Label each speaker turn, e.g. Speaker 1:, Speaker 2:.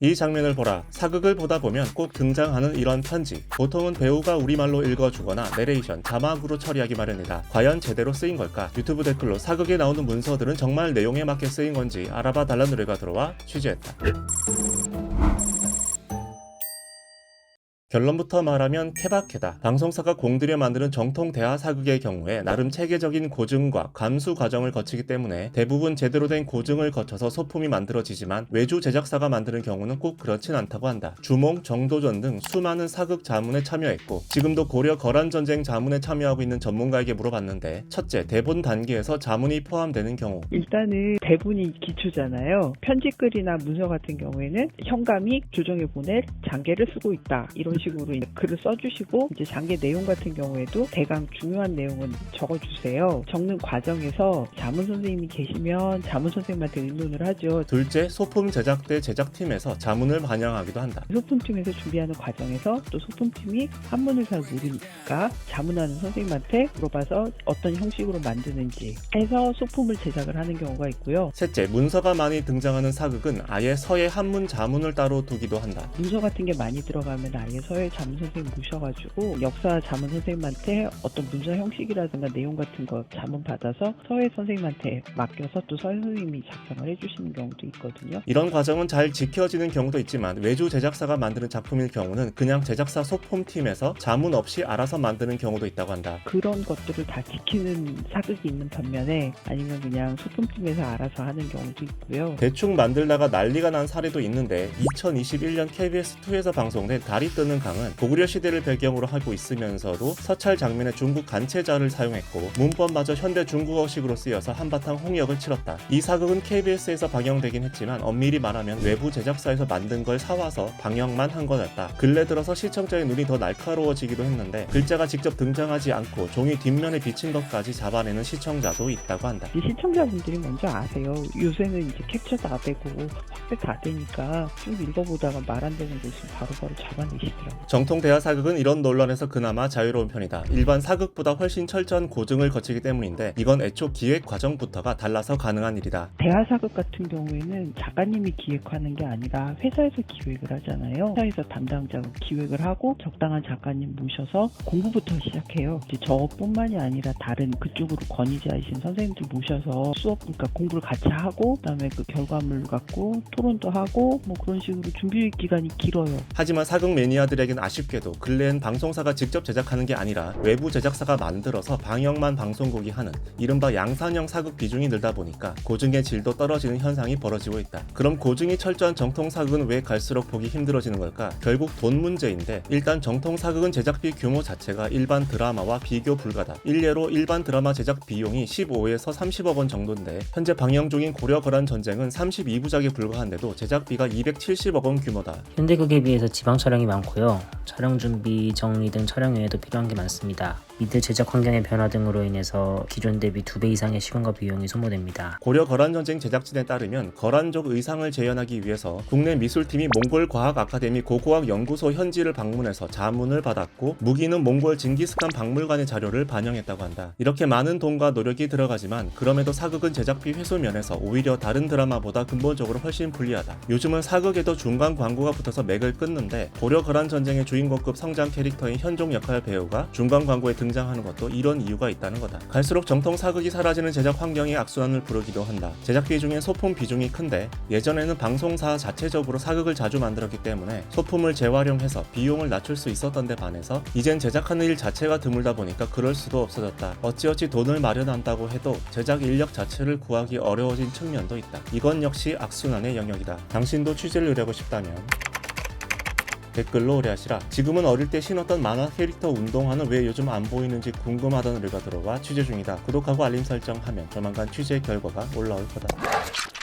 Speaker 1: 이 장면을 보라. 사극을 보다 보면 꼭 등장하는 이런 편지. 보통은 배우가 우리말로 읽어주거나 내레이션, 자막으로 처리하기 마련이다. 과연 제대로 쓰인 걸까? 유튜브 댓글로 사극에 나오는 문서들은 정말 내용에 맞게 쓰인 건지 알아봐 달라는 노래가 들어와 취재했다. 결론부터 말하면 케바케다. 방송사가 공들여 만드는 정통 대하 사극의 경우에 나름 체계적인 고증과 감수 과정을 거치기 때문에 대부분 제대로 된 고증을 거쳐서 소품이 만들어지지만 외주 제작사가 만드는 경우는 꼭 그렇진 않다고 한다. 주몽, 정도전 등 수많은 사극 자문에 참여했고 지금도 고려 거란 전쟁 자문에 참여하고 있는 전문가에게 물어봤는데 첫째, 대본 단계에서 자문이 포함되는 경우
Speaker 2: 일단은 대본이 기초잖아요. 편집글이나 문서 같은 경우에는 현감이 조정해 보낼 장계를 쓰고 있다. 이런 식으로 이제 글을 써주시고 이제 장계 내용 같은 경우에도 대강 중요한 내용은 적어주세요. 적는 과정에서 자문 선생님이 계시면 자문 선생님한테 의논을 하죠.
Speaker 1: 둘째, 소품 제작대 제작팀에서 자문을 반영하기도 한다.
Speaker 2: 소품팀에서 준비하는 과정에서 또 소품팀이 한문을 잘 모르니까 자문하는 선생님한테 물어봐서 어떤 형식으로 만드는지 해서 소품을 제작을 하는 경우가 있고요.
Speaker 1: 셋째, 문서가 많이 등장하는 사극은 아예 서예 한문 자문을 따로 두기도 한다.
Speaker 2: 문서 같은 게 많이 들어가면 아예 서예 자문 선생님 모셔가지고 역사 자문 선생님한테 어떤 문서 형식이라든가 내용 같은 거 자문 받아서 서예 선생님한테 맡겨서 또 서예 선생님이 작성을 해주시는 경우도 있거든요.
Speaker 1: 이런 과정은 잘 지켜지는 경우도 있지만 외주 제작사가 만드는 작품일 경우는 그냥 제작사 소품팀에서 자문 없이 알아서 만드는 경우도 있다고 한다.
Speaker 2: 그런 것들을 다 지키는 사극이 있는 반면에 아니면 그냥 소품팀에서 알아서 하는 경우도 있고요.
Speaker 1: 대충 만들다가 난리가 난 사례도 있는데 2021년 KBS2에서 방송된 달이 뜨는 강은 고구려 시대를 배경으로 하고 있으면서도 서찰 장면에 중국 간체자를 사용했고 문법마저 현대 중국어식으로 쓰여서 한바탕 홍역을 치렀다. 이 사극은 KBS에서 방영되긴 했지만 엄밀히 말하면 외부 제작사에서 만든 걸 사와서 방영만 한 거였다. 근래 들어서 시청자의 눈이 더 날카로워지기도 했는데 글자가 직접 등장하지 않고 종이 뒷면에 비친 것까지 잡아내는 시청자도 있다고 한다.
Speaker 2: 이 시청자분들이 먼저 아세요. 요새는 이제 캡처 다 되고 확대 다 되니까 쭉 읽어보다가 말 안 되는 거 있으면 바로바로 잡아내시더라고요.
Speaker 1: 정통 대하 사극은 이런 논란에서 그나마 자유로운 편이다. 일반 사극보다 훨씬 철저한 고증을 거치기 때문인데 이건 애초 기획 과정부터가 달라서 가능한 일이다.
Speaker 2: 대하 사극 같은 경우에는 작가님이 기획하는 게 아니라 회사에서 기획을 하잖아요. 회사에서 담당자가 기획을 하고 적당한 작가님 모셔서 공부부터 시작해요. 이제 저뿐만이 아니라 다른 그쪽으로 권위자이신 선생님들 모셔서 수업, 그러니까 공부를 같이 하고 그다음에 그 결과물 갖고 토론도 하고 뭐 그런 식으로 준비 기간이 길어요.
Speaker 1: 하지만 사극 매니아들 에겐 아쉽게도 근래엔 방송사가 직접 제작하는 게 아니라 외부 제작사가 만들어서 방영만 방송국이 하는 이른바 양산형 사극 비중이 늘다 보니까 고증의 질도 떨어지는 현상이 벌어지고 있다. 그럼 고증이 철저한 정통 사극은 왜 갈수록 보기 힘들어지는 걸까? 결국 돈 문제인데 일단 정통 사극은 제작비 규모 자체가 일반 드라마와 비교 불가다. 일례로 일반 드라마 제작 비용이 15에서 30억 원 정도인데 현재 방영 중인 고려 거란 전쟁은 32부작에 불과한데도 제작비가 270억 원 규모다.
Speaker 3: 현대극에 비해서 지방 촬영이 많고요. 있어요. 촬영 준비, 정리 등 촬영 외에도 필요한 게 많습니다. 미드 제작 환경의 변화 등으로 인해서 기존 대비 2배 이상의 시간과 비용이 소모됩니다.
Speaker 1: 고려 거란 전쟁 제작진에 따르면 거란족 의상을 재현하기 위해서 국내 미술팀이 몽골 과학 아카데미 고고학 연구소 현지를 방문해서 자문을 받았고 무기는 몽골 징기스칸 박물관의 자료를 반영했다고 한다. 이렇게 많은 돈과 노력이 들어가지만 그럼에도 사극은 제작비 회수 면에서 오히려 다른 드라마보다 근본적으로 훨씬 불리하다. 요즘은 사극에도 중간 광고가 붙어서 맥을 끊는데 고려 거란 전쟁의 주 인공급 성장 캐릭터인 현종 역할 배우가 중간 광고에 등장하는 것도 이런 이유가 있다는 거다. 갈수록 정통 사극이 사라지는 제작 환경이 악순환을 부르기도 한다. 제작 비 중에 소품 비중이 큰데 예전에는 방송사 자체적으로 사극을 자주 만들었기 때문에 소품을 재활용해서 비용을 낮출 수 있었던 데 반해서 이젠 제작하는 일 자체가 드물다 보니까 그럴 수도 없어졌다. 어찌어찌 돈을 마련한다고 해도 제작 인력 자체를 구하기 어려워진 측면도 있다. 이건 역시 악순환의 영역이다. 당신도 취재를 의뢰하고 싶다면 댓글로 의뢰하시라. 지금은 어릴 때 신었던 만화 캐릭터 운동화는 왜 요즘 안 보이는지 궁금하다는 의뢰가 들어와 취재 중이다. 구독하고 알림 설정하면 조만간 취재 결과가 올라올 거다.